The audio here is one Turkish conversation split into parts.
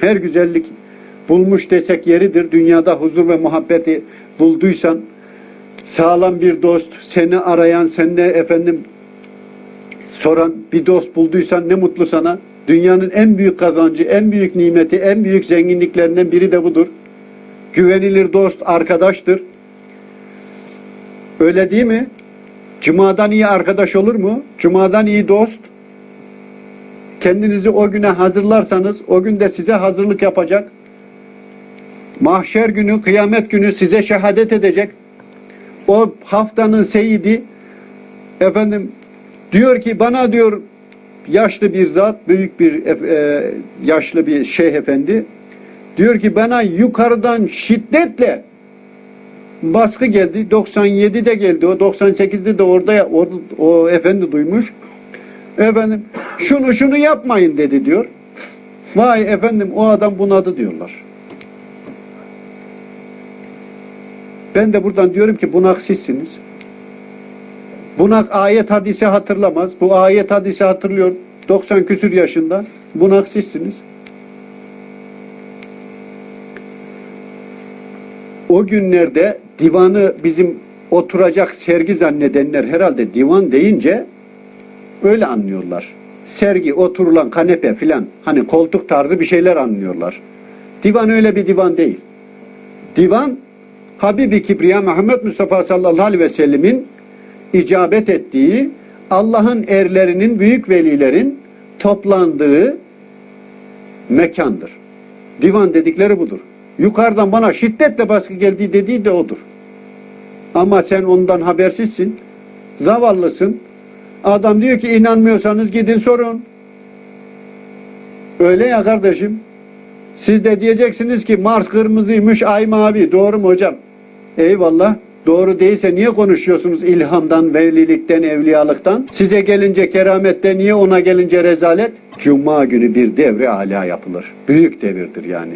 her güzellik bulmuş desek yeridir. Dünyada huzur ve muhabbeti bulduysan sağlam bir dost, seni arayan, sende efendim soran bir dost bulduysan ne mutlu sana. Dünyanın en büyük kazancı, en büyük nimeti, en büyük zenginliklerinden biri de budur. Güvenilir dost arkadaştır. Öyle değil mi? Cuma'dan iyi arkadaş olur mu? Cuma'dan iyi dost. Kendinizi o güne hazırlarsanız o gün de size hazırlık yapacak. Mahşer günü, kıyamet günü size şehadet edecek. O haftanın seyidi efendim diyor ki bana diyor yaşlı bir zat, büyük bir e, yaşlı bir şeyh efendi diyor ki bana yukarıdan şiddetle baskı geldi. 97'de geldi. O 98'de de orada o, o efendi duymuş. Efendim şunu şunu yapmayın dedi diyor. Vay efendim o adam bunadı diyorlar. Ben de buradan diyorum ki bunak sizsiniz. Bunak ayet hadise hatırlamaz. Bu ayet hadise hatırlıyor. 90 küsür yaşında. Bunak sizsiniz. O günlerde divanı bizim oturacak sergi zannedenler herhalde divan deyince öyle anlıyorlar. Sergi, oturulan kanepe filan hani koltuk tarzı bir şeyler anlıyorlar. Divan öyle bir divan değil. Divan Habibi Kibriya Muhammed Mustafa sallallahu aleyhi ve sellemin icabet ettiği Allah'ın erlerinin, büyük velilerin toplandığı mekandır. Divan dedikleri budur. Yukarıdan bana şiddetle baskı geldiği dediği de odur. Ama sen ondan habersizsin. Zavallısın. Adam diyor ki inanmıyorsanız gidin sorun. Öyle ya kardeşim. Siz de diyeceksiniz ki Mars kırmızıymış, ay mavi. Doğru mu hocam? Eyvallah. Doğru değilse niye konuşuyorsunuz ilhamdan, velilikten, evliyalıktan? Size gelince keramette niye ona gelince rezalet? Cuma günü bir devre ala yapılır. Büyük devirdir yani.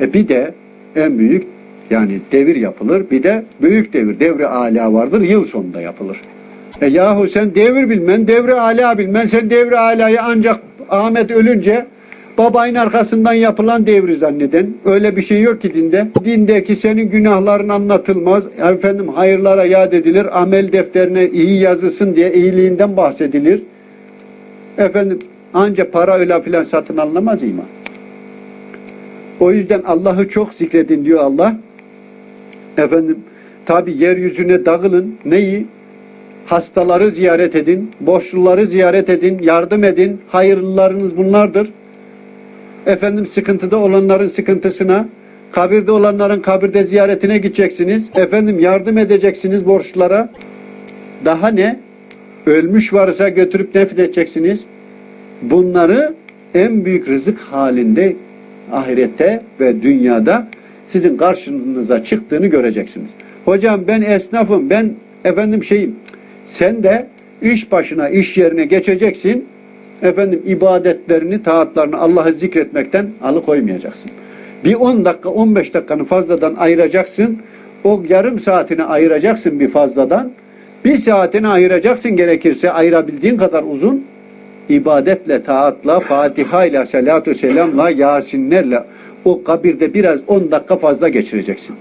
E bir de en büyük yani devir yapılır. Bir de büyük devir, devre ala vardır. Yıl sonunda yapılır. E yahu sen devir bilmen, devre ala bilmen, sen devre alayı ancak Ahmet ölünce babayın arkasından yapılan devri zanneden. Öyle bir şey yok ki dinde. Dindeki senin günahların anlatılmaz. Efendim hayırlara yad edilir. Amel defterine iyi yazılsın diye iyiliğinden bahsedilir. Efendim anca para öyle filan satın alınamaz iman. O yüzden Allah'ı çok zikredin diyor Allah. Efendim tabi yeryüzüne dağılın. Neyi? Hastaları ziyaret edin, borçluları ziyaret edin, yardım edin. Hayırlılarınız bunlardır. Efendim sıkıntıda olanların sıkıntısına, kabirde olanların kabirde ziyaretine gideceksiniz. Efendim yardım edeceksiniz borçlulara. Daha ne? Ölmüş varsa götürüp defnedeceksiniz. Bunları en büyük rızık halinde ahirette ve dünyada sizin karşınıza çıktığını göreceksiniz. Hocam ben esnafım, ben efendim şeyim. Sen de iş başına, iş yerine geçeceksin. Efendim ibadetlerini, taatlarını Allah'ı zikretmekten alıkoymayacaksın. Bir 10 dakika, 15 dakikanı fazladan ayıracaksın. O yarım saatini ayıracaksın bir fazladan. Bir saatini ayıracaksın gerekirse ayırabildiğin kadar uzun. ibadetle, taatla, Fatiha ile, selatü selamla, Yasinlerle o kabirde biraz 10 dakika fazla geçireceksin.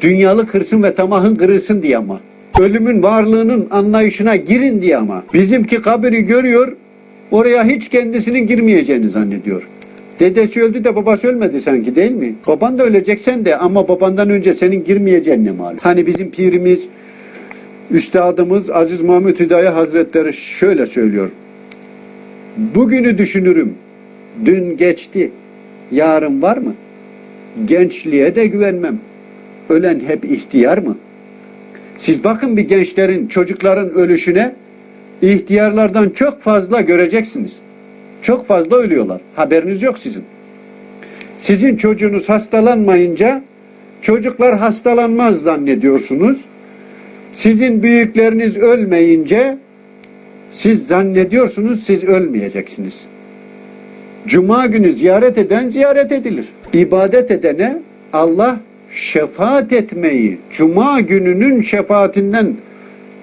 Dünyalık hırsın ve tamahın kırılsın diye ama. Ölümün varlığının anlayışına girin diye ama. Bizimki kabiri görüyor, oraya hiç kendisinin girmeyeceğini zannediyor. Dedesi öldü de babası ölmedi sanki değil mi? Baban da ölecek sen de ama babandan önce senin girmeyeceğin ne malum. Hani bizim pirimiz, üstadımız Aziz Mahmut Hüdayi Hazretleri şöyle söylüyor. Bugünü düşünürüm. Dün geçti. Yarın var mı? Gençliğe de güvenmem. Ölen hep ihtiyar mı? Siz bakın bir gençlerin, çocukların ölüşüne ihtiyarlardan çok fazla göreceksiniz. Çok fazla ölüyorlar. Haberiniz yok sizin. Sizin çocuğunuz hastalanmayınca çocuklar hastalanmaz zannediyorsunuz. Sizin büyükleriniz ölmeyince siz zannediyorsunuz siz ölmeyeceksiniz. Cuma günü ziyaret eden ziyaret edilir. İbadet edene Allah şefaat etmeyi, Cuma gününün şefaatinden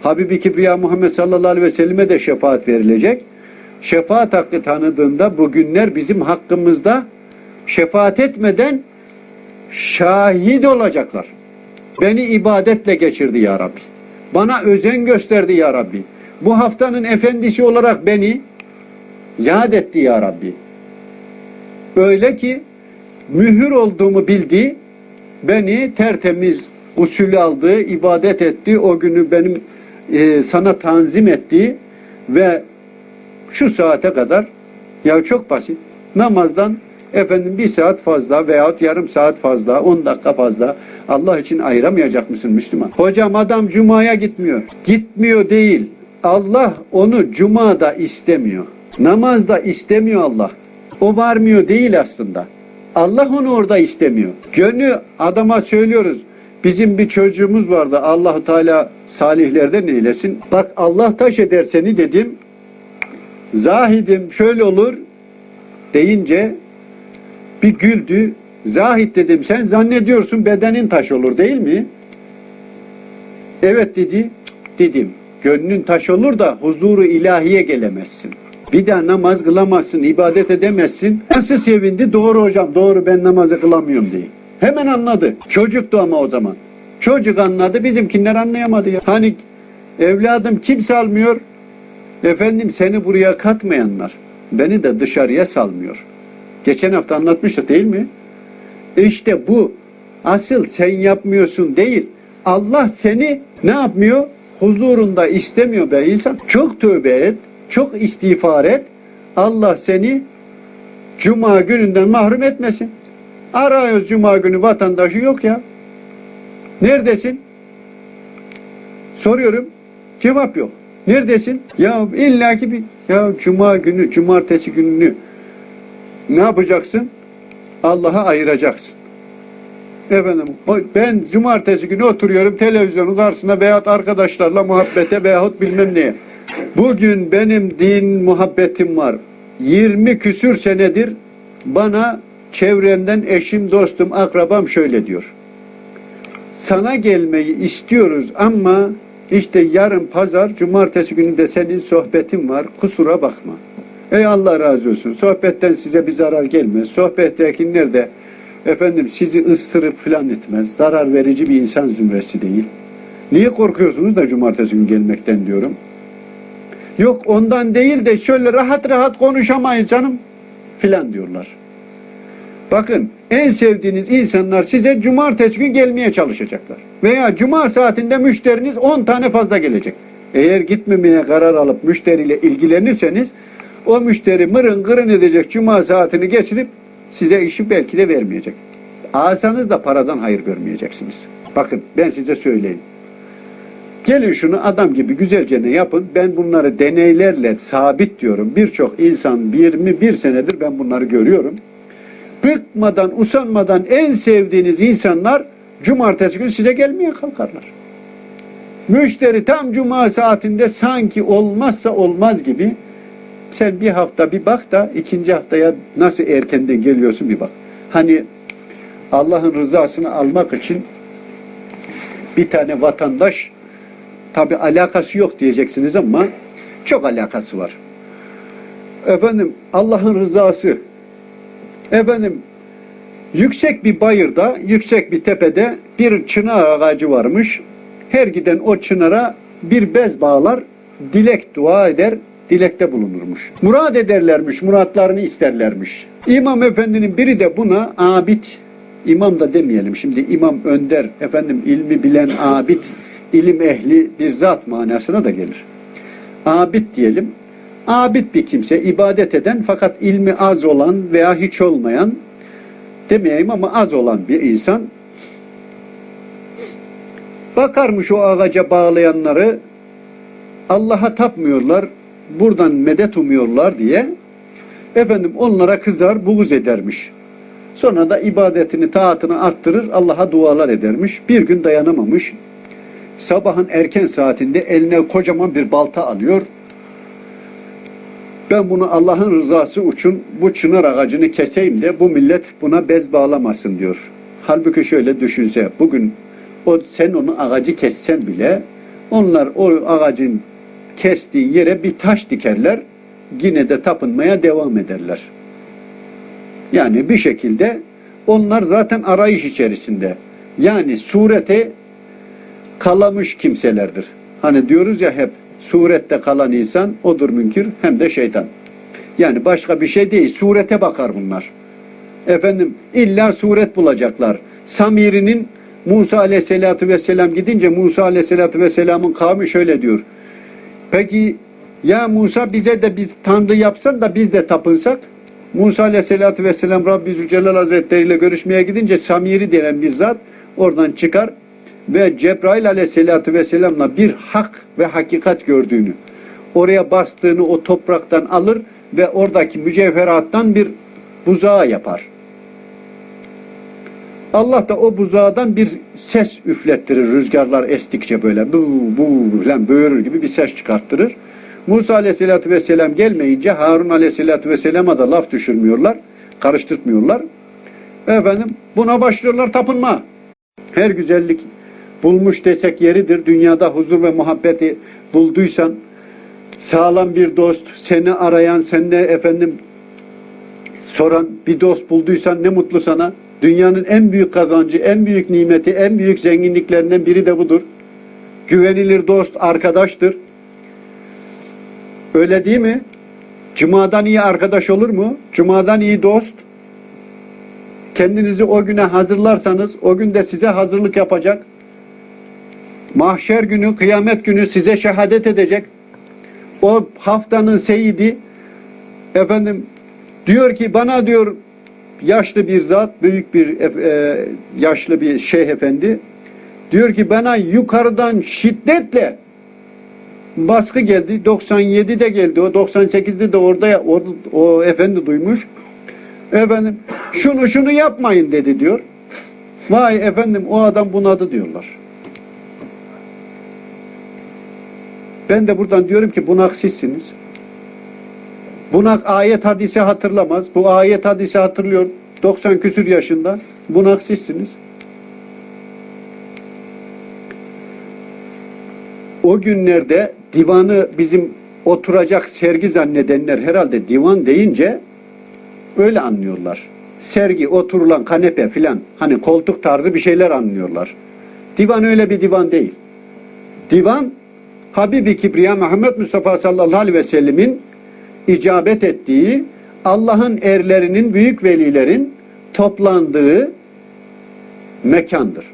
Habibi Kibriya Muhammed sallallahu aleyhi ve selleme de şefaat verilecek. Şefaat hakkı tanıdığında bugünler bizim hakkımızda şefaat etmeden şahit olacaklar. Beni ibadetle geçirdi ya Rabbi. Bana özen gösterdi ya Rabbi. Bu haftanın efendisi olarak beni yad etti ya Rabbi. Öyle ki mühür olduğumu bildi, beni tertemiz usulü aldı, ibadet etti, o günü benim e, sana tanzim etti ve şu saate kadar ya çok basit namazdan efendim bir saat fazla veyahut yarım saat fazla, 10 dakika fazla Allah için ayıramayacak mısın Müslüman? Hocam adam cumaya gitmiyor. Gitmiyor değil. Allah onu cumada istemiyor. Namazda istemiyor Allah. O varmıyor değil aslında. Allah onu orada istemiyor. Gönlü adama söylüyoruz. Bizim bir çocuğumuz vardı. Allahu Teala salihlerden eylesin. Bak Allah taş eder seni dedim. Zahidim şöyle olur deyince bir güldü. Zahid dedim sen zannediyorsun bedenin taş olur değil mi? Evet dedi. Dedim. Gönlün taş olur da huzuru ilahiye gelemezsin. Bir daha namaz kılamazsın, ibadet edemezsin. Nasıl sevindi? Doğru hocam, doğru ben namazı kılamıyorum diye. Hemen anladı. Çocuktu ama o zaman. Çocuk anladı, bizimkiler anlayamadı ya. Hani evladım kimse almıyor, efendim seni buraya katmayanlar beni de dışarıya salmıyor. Geçen hafta anlatmıştık değil mi? İşte bu asıl sen yapmıyorsun değil. Allah seni ne yapmıyor? Huzurunda istemiyor be insan. Çok tövbe et, çok istiğfar et. Allah seni cuma gününden mahrum etmesin. Arıyoruz cuma günü vatandaşı yok ya. Neredesin? Soruyorum. Cevap yok. Neredesin? Ya illaki bir ya cuma günü, cumartesi gününü ne yapacaksın? Allah'a ayıracaksın. Efendim ben cumartesi günü oturuyorum televizyonun karşısına veyahut arkadaşlarla muhabbete veyahut bilmem neye. Bugün benim din muhabbetim var. 20 küsür senedir bana çevremden eşim, dostum, akrabam şöyle diyor. Sana gelmeyi istiyoruz ama işte yarın pazar, cumartesi günü de senin sohbetin var. Kusura bakma. Ey Allah razı olsun. Sohbetten size bir zarar gelmez. Sohbettekiler de efendim sizi ıstırıp filan etmez. Zarar verici bir insan zümresi değil. Niye korkuyorsunuz da cumartesi günü gelmekten diyorum. Yok ondan değil de şöyle rahat rahat konuşamayız canım filan diyorlar. Bakın en sevdiğiniz insanlar size cumartesi gün gelmeye çalışacaklar. Veya cuma saatinde müşteriniz 10 tane fazla gelecek. Eğer gitmemeye karar alıp müşteriyle ilgilenirseniz o müşteri mırın kırın edecek cuma saatini geçirip size işi belki de vermeyecek. Alsanız da paradan hayır görmeyeceksiniz. Bakın ben size söyleyeyim. Gelin şunu adam gibi güzelce ne yapın. Ben bunları deneylerle sabit diyorum. Birçok insan 21 senedir ben bunları görüyorum. Bıkmadan, usanmadan en sevdiğiniz insanlar cumartesi günü size gelmeye kalkarlar. Müşteri tam cuma saatinde sanki olmazsa olmaz gibi sen bir hafta bir bak da ikinci haftaya nasıl erkenden geliyorsun bir bak. Hani Allah'ın rızasını almak için bir tane vatandaş tabi alakası yok diyeceksiniz ama çok alakası var. Efendim Allah'ın rızası efendim yüksek bir bayırda, yüksek bir tepede bir çınar ağacı varmış. Her giden o çınara bir bez bağlar, dilek dua eder, dilekte bulunurmuş. Murad ederlermiş, muratlarını isterlermiş. İmam efendinin biri de buna abid, imam da demeyelim şimdi imam önder, efendim ilmi bilen abid, ilim ehli bir zat manasına da gelir. Abid diyelim. Abid bir kimse, ibadet eden fakat ilmi az olan veya hiç olmayan demeyeyim ama az olan bir insan bakarmış o ağaca bağlayanları Allah'a tapmıyorlar, buradan medet umuyorlar diye efendim onlara kızar, buğuz edermiş. Sonra da ibadetini, taatını arttırır, Allah'a dualar edermiş. Bir gün dayanamamış. Sabahın erken saatinde eline kocaman bir balta alıyor. Ben bunu Allah'ın rızası için bu çınar ağacını keseyim de bu millet buna bez bağlamasın diyor. Halbuki şöyle düşünse bugün o sen onu ağacı kessen bile onlar o ağacın kestiği yere bir taş dikerler yine de tapınmaya devam ederler. Yani bir şekilde onlar zaten arayış içerisinde. Yani surete kalamış kimselerdir. Hani diyoruz ya hep surette kalan insan odur münkir hem de şeytan. Yani başka bir şey değil. Surete bakar bunlar. Efendim illa suret bulacaklar. Samiri'nin Musa aleyhissalatü vesselam gidince Musa aleyhissalatü vesselamın kavmi şöyle diyor. Peki ya Musa bize de biz Tanrı yapsan da biz de tapınsak? Musa aleyhissalatü vesselam Rabbi Zülcelal Hazretleri ile görüşmeye gidince Samiri denen bir zat oradan çıkar ve Cebrail aleyhissalatü vesselamla bir hak ve hakikat gördüğünü, oraya bastığını o topraktan alır ve oradaki mücevherattan bir buzağı yapar. Allah da o buzağdan bir ses üflettirir rüzgarlar estikçe böyle bu bu falan böğürür gibi bir ses çıkarttırır. Musa aleyhissalatü vesselam gelmeyince Harun aleyhissalatü vesselama da laf düşürmüyorlar, karıştırmıyorlar. Efendim buna başlıyorlar tapınma. Her güzellik bulmuş desek yeridir. Dünyada huzur ve muhabbeti bulduysan sağlam bir dost, seni arayan, sende efendim soran bir dost bulduysan ne mutlu sana. Dünyanın en büyük kazancı, en büyük nimeti, en büyük zenginliklerinden biri de budur. Güvenilir dost, arkadaştır. Öyle değil mi? Cuma'dan iyi arkadaş olur mu? Cuma'dan iyi dost. Kendinizi o güne hazırlarsanız o gün de size hazırlık yapacak. Mahşer günü, kıyamet günü size şehadet edecek. O haftanın seyidi efendim diyor ki bana diyor yaşlı bir zat, büyük bir e, yaşlı bir şeyh efendi diyor ki bana yukarıdan şiddetle baskı geldi. 97'de geldi. O 98'de de orada o, o efendi duymuş. Efendim şunu şunu yapmayın dedi diyor. Vay efendim o adam bunadı diyorlar. Ben de buradan diyorum ki bunak sizsiniz. Bunak ayet hadisi hatırlamaz. Bu ayet hadisi hatırlıyor. 90 küsür yaşında. Bunak sizsiniz. O günlerde divanı bizim oturacak sergi zannedenler herhalde divan deyince öyle anlıyorlar. Sergi, oturulan kanepe filan hani koltuk tarzı bir şeyler anlıyorlar. Divan öyle bir divan değil. Divan Habibi Kibriya Muhammed Mustafa sallallahu aleyhi ve sellemin icabet ettiği Allah'ın erlerinin, büyük velilerin toplandığı mekandır.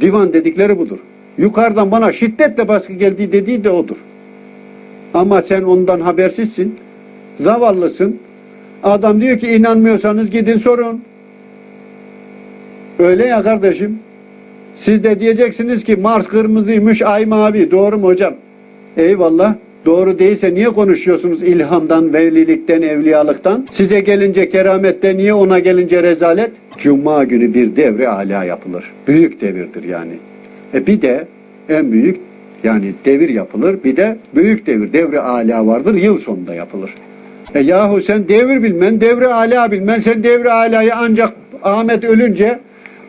Divan dedikleri budur. Yukarıdan bana şiddetle baskı geldiği dediği de odur. Ama sen ondan habersizsin. Zavallısın. Adam diyor ki inanmıyorsanız gidin sorun. Öyle ya kardeşim. Siz de diyeceksiniz ki Mars kırmızıymış, ay mavi. Doğru mu hocam? Eyvallah. Doğru değilse niye konuşuyorsunuz ilhamdan, velilikten, evliyalıktan? Size gelince keramette niye ona gelince rezalet? Cuma günü bir devre ala yapılır. Büyük devirdir yani. E bir de en büyük yani devir yapılır. Bir de büyük devir, devre ala vardır. Yıl sonunda yapılır. E yahu sen devir bilmen, devre ala bilmen, sen devre alayı ancak Ahmet ölünce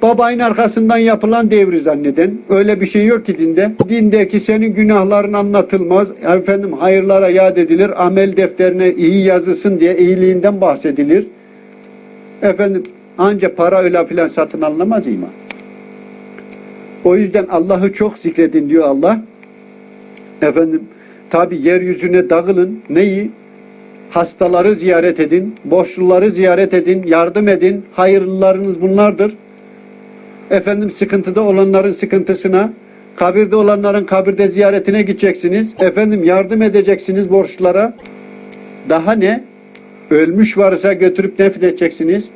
babayın arkasından yapılan devri zanneden. Öyle bir şey yok ki dinde. Dindeki senin günahların anlatılmaz. Efendim hayırlara yad edilir. Amel defterine iyi yazılsın diye iyiliğinden bahsedilir. Efendim anca para öyle filan satın alınamaz iman. O yüzden Allah'ı çok zikredin diyor Allah. Efendim tabi yeryüzüne dağılın. Neyi? Hastaları ziyaret edin, borçluları ziyaret edin, yardım edin. Hayırlılarınız bunlardır. Efendim sıkıntıda olanların sıkıntısına, kabirde olanların kabirde ziyaretine gideceksiniz. Efendim yardım edeceksiniz borçlulara. Daha ne? Ölmüş varsa götürüp defnedeceksiniz.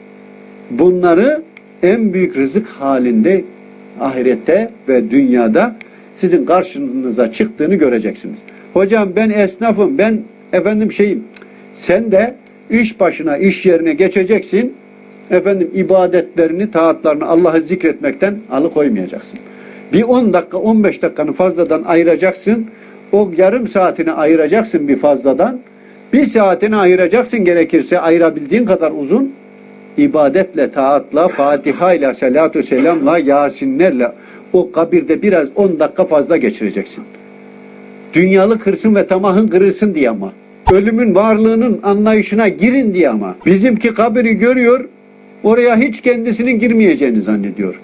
Bunları en büyük rızık halinde ahirette ve dünyada sizin karşınıza çıktığını göreceksiniz. Hocam ben esnafım, ben efendim şeyim. Sen de iş başına, iş yerine geçeceksin. Efendim ibadetlerini, taatlarını Allah'ı zikretmekten alıkoymayacaksın. Bir 10 dakika, 15 dakikanı fazladan ayıracaksın. O yarım saatini ayıracaksın bir fazladan. Bir saatini ayıracaksın gerekirse ayırabildiğin kadar uzun. ibadetle, taatla, Fatiha ile, salatu selamla, Yasinlerle o kabirde biraz 10 dakika fazla geçireceksin. Dünyalık hırsın ve tamahın kırılsın diye ama. Ölümün varlığının anlayışına girin diye ama. Bizimki kabiri görüyor, oraya hiç kendisinin girmeyeceğini zannediyor.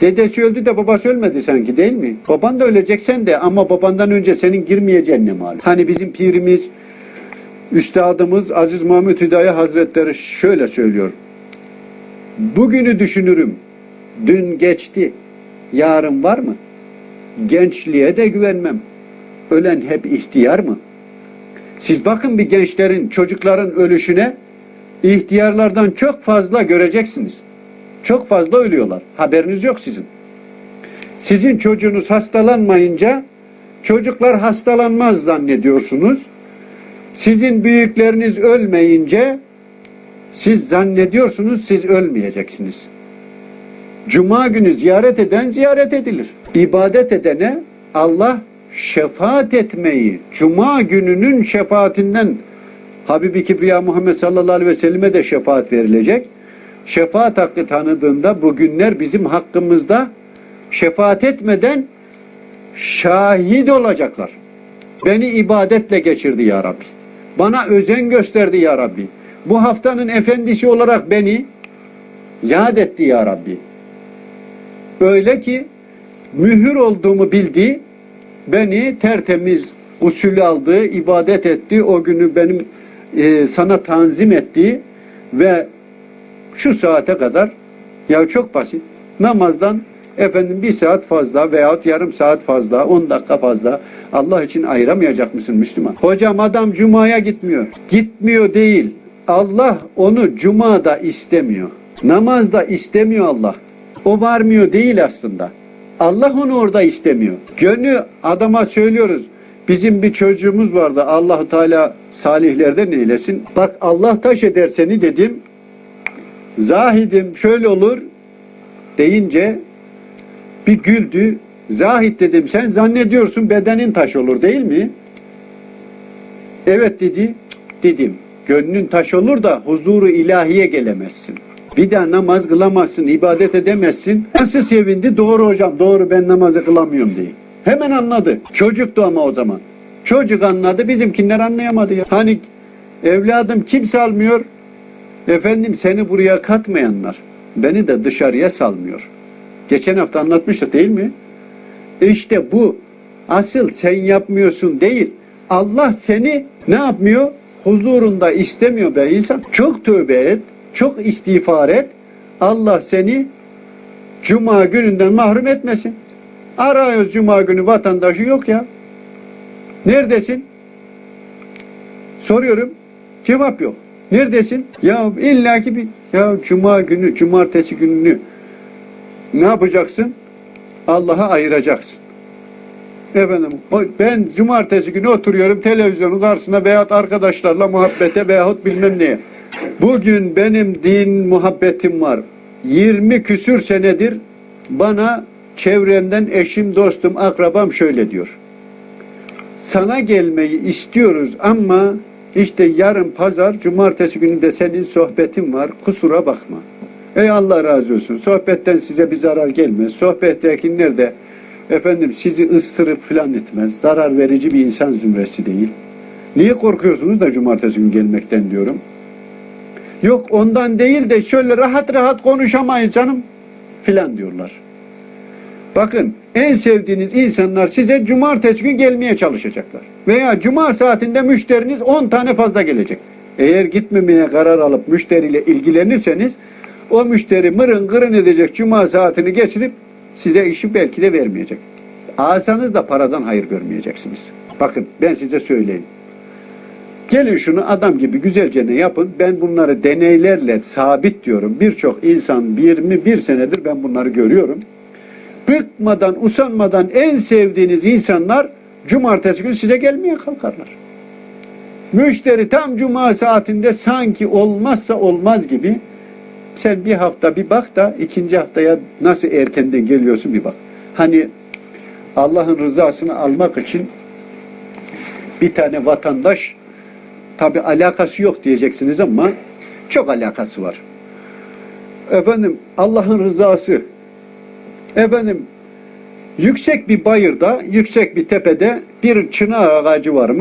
Dedesi öldü de babası ölmedi sanki değil mi? Baban da ölecek sen de ama babandan önce senin girmeyeceğin ne malum? Hani bizim pirimiz, üstadımız Aziz Mahmut Hüdayi Hazretleri şöyle söylüyor. Bugünü düşünürüm. Dün geçti. Yarın var mı? Gençliğe de güvenmem. Ölen hep ihtiyar mı? Siz bakın bir gençlerin, çocukların ölüşüne ihtiyarlardan çok fazla göreceksiniz. Çok fazla ölüyorlar. Haberiniz yok sizin. Sizin çocuğunuz hastalanmayınca çocuklar hastalanmaz zannediyorsunuz. Sizin büyükleriniz ölmeyince siz zannediyorsunuz siz ölmeyeceksiniz. Cuma günü ziyaret eden ziyaret edilir. İbadet edene Allah şefaat etmeyi, Cuma gününün şefaatinden Habibi Kibriya Muhammed sallallahu aleyhi ve selleme de şefaat verilecek. Şefaat hakkı tanıdığında bugünler bizim hakkımızda şefaat etmeden şahit olacaklar. Beni ibadetle geçirdi ya Rabbi. Bana özen gösterdi ya Rabbi. Bu haftanın efendisi olarak beni yad etti ya Rabbi. Öyle ki mühür olduğumu bildi, beni tertemiz usulü aldı, ibadet etti, o günü benim e, sana tanzim etti ve şu saate kadar ya çok basit namazdan efendim bir saat fazla veyahut yarım saat fazla, on dakika fazla Allah için ayıramayacak mısın Müslüman? Hocam adam cumaya gitmiyor. Gitmiyor değil. Allah onu cumada istemiyor. Namazda istemiyor Allah. O varmıyor değil aslında. Allah onu orada istemiyor. Gönlü adama söylüyoruz. Bizim bir çocuğumuz vardı. Allahu Teala salihlerden eylesin. Bak Allah taş eder seni dedim. Zahidim şöyle olur deyince bir güldü. Zahid dedim sen zannediyorsun bedenin taş olur değil mi? Evet dedi. Dedim. Gönlün taş olur da huzuru ilahiye gelemezsin. Bir daha namaz kılamazsın, ibadet edemezsin. Nasıl sevindi? Doğru hocam, doğru ben namazı kılamıyorum diye. Hemen anladı. Çocuktu ama o zaman. Çocuk anladı, bizimkiler anlayamadı ya. Hani evladım kimse almıyor, efendim seni buraya katmayanlar beni de dışarıya salmıyor. Geçen hafta anlatmıştık değil mi? İşte bu asıl sen yapmıyorsun değil. Allah seni ne yapmıyor? Huzurunda istemiyor be insan. Çok tövbe et, çok istiğfar et. Allah seni Cuma gününden mahrum etmesin. Arıyoruz Cuma günü vatandaşı yok ya. Neredesin? Soruyorum. Cevap yok. Neredesin? Ya illaki bir ya Cuma günü, Cumartesi gününü ne yapacaksın? Allah'a ayıracaksın. Efendim ben cumartesi günü oturuyorum televizyonun karşısına veyahut arkadaşlarla muhabbete veyahut bilmem neye. Bugün benim din muhabbetim var. 20 küsür senedir bana çevremden eşim, dostum, akrabam şöyle diyor. Sana gelmeyi istiyoruz ama işte yarın pazar, cumartesi günü senin sohbetin var. Kusura bakma. Ey Allah razı olsun. Sohbetten size bir zarar gelmez. Sohbettekiler de efendim sizi ıstırıp filan etmez. Zarar verici bir insan zümresi değil. Niye korkuyorsunuz da cumartesi günü gelmekten diyorum. Yok ondan değil de şöyle rahat rahat konuşamayız canım filan diyorlar. Bakın en sevdiğiniz insanlar size cumartesi gün gelmeye çalışacaklar. Veya cuma saatinde müşteriniz 10 tane fazla gelecek. Eğer gitmemeye karar alıp müşteriyle ilgilenirseniz o müşteri mırın kırın edecek cuma saatini geçirip size işi belki de vermeyecek. Alsanız da paradan hayır görmeyeceksiniz. Bakın ben size söyleyeyim. Gelin şunu adam gibi güzelce ne yapın. Ben bunları deneylerle sabit diyorum. Birçok insan 21 senedir ben bunları görüyorum. Bıkmadan, usanmadan en sevdiğiniz insanlar cumartesi günü size gelmeye kalkarlar. Müşteri tam cuma saatinde sanki olmazsa olmaz gibi sen bir hafta bir bak da ikinci haftaya nasıl erkenden geliyorsun bir bak. Hani Allah'ın rızasını almak için bir tane vatandaş tabi alakası yok diyeceksiniz ama çok alakası var. Efendim Allah'ın rızası efendim yüksek bir bayırda, yüksek bir tepede bir çınar ağacı varmış.